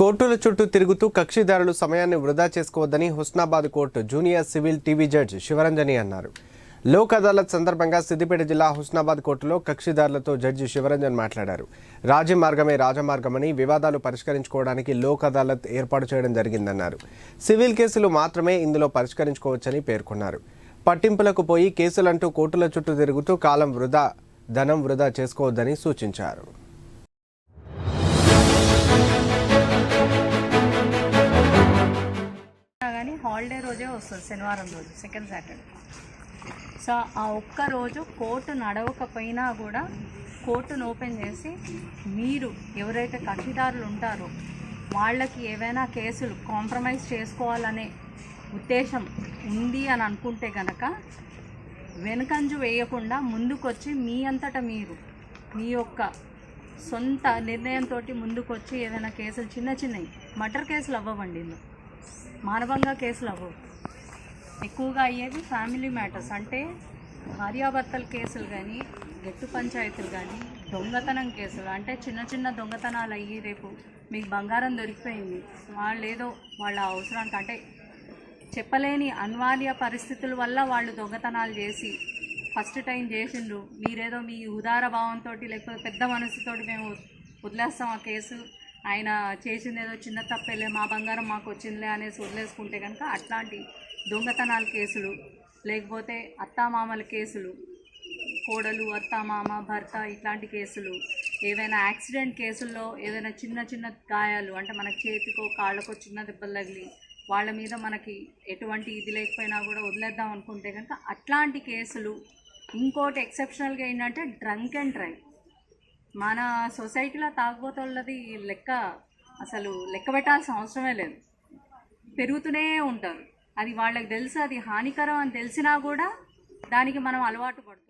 కోర్టుల చుట్టూ తిరుగుతూ కక్షిదారులు సమయాన్ని వృధా చేసుకోవద్దని Husnabad court junior civil TV judge Shivaranjani అన్నారు. లోక్ అదాలత్ సందర్భంగా సిద్దిపేట జిల్లా హుస్నాబాద్ కోర్టులో కక్షిదారులతో జడ్జి శివరంజన్ మాట్లాడారు. రాజమార్గమే రాజమార్గమని వివాదాలు పరిష్కరించుకోవడానికి లోక్ అదాలత్ ఏర్పాటు చేయడం జరిగిందన్నారు. సివిల్ కేసులు మాత్రమే ఇందులో పరిష్కరించుకోవచ్చని పేర్కొన్నారు. పట్టింపులకు పోయి కేసులంటూ కోర్టుల చుట్టూ తిరుగుతూ కాలం వృధా ధనం వృధా చేసుకోవద్దని సూచించారు. కానీ హాలిడే రోజే వస్తుంది శనివారం రోజు సెకండ్ సాటర్డే. సో ఆ ఒక్క రోజు కోర్టు నడవకపోయినా కూడా కోర్టును ఓపెన్ చేసి మీరు ఎవరైతే కక్షిదారులు ఉంటారో వాళ్ళకి ఏవైనా కేసులు కాంప్రమైజ్ చేసుకోవాలనే ఉద్దేశం ఉంది అని అనుకుంటే కనుక వెనుకంజు వేయకుండా ముందుకొచ్చి మీ అంతట మీరు మీ యొక్క సొంత నిర్ణయంతో ముందుకొచ్చి ఏదైనా కేసులు చిన్న చిన్నవి మర్డర్ కేసులు అవ్వవండి. మానవంగా కేసులు అవ్వవు. ఎక్కువగా అయ్యేవి ఫ్యామిలీ మ్యాటర్స్ అంటే భార్యాభర్తల కేసులు కానీ గట్టు పంచాయతీలు కానీ దొంగతనం కేసులు. అంటే చిన్న చిన్న దొంగతనాలు అయ్యి రేపు మీకు బంగారం దొరికిపోయింది. వాళ్ళు ఏదో వాళ్ళ అవసరానికి అంటే చెప్పలేని అనివార్య పరిస్థితుల వల్ల వాళ్ళు దొంగతనాలు చేసి ఫస్ట్ టైం చేసిండ్రు. మీరేదో మీ ఉదార భావంతో లేకపోతే పెద్ద మనసుతోటి మేము వదిలేస్తాం ఆ కేసు. ఆయన చేసింది ఏదో చిన్న తప్పేలే మా బంగారం మాకు వచ్చిందిలే అనేసి వదిలేసుకుంటే కనుక అట్లాంటి దొంగతనాల కేసులు లేకపోతే అత్తామామల కేసులు కోడలు అత్తామామ భర్త ఇట్లాంటి కేసులు ఏవైనా యాక్సిడెంట్ కేసుల్లో ఏదైనా చిన్న చిన్న గాయాలు అంటే మన చేతికో కాళ్ళకో చిన్న దెబ్బలు తగిలి వాళ్ళ మీద మనకి ఎటువంటి ఇది లేకపోయినా కూడా వదిలేద్దాం అనుకుంటే కనుక అట్లాంటి కేసులు ఇంకోటి ఎక్సెప్షనల్గా ఏంటంటే డ్రంక్ అండ్ డ్రైవ్ మన సొసైటీలో తాగుబోతున్నది లెక్క అసలు లెక్క పెట్టాల్సిన అవసరమే లేదు. పెరుగుతూనే ఉంటారు. అది వాళ్ళకి తెలుసు అది హానికరం అని తెలిసినా కూడా దానికి మనం అలవాటు పడుతుంది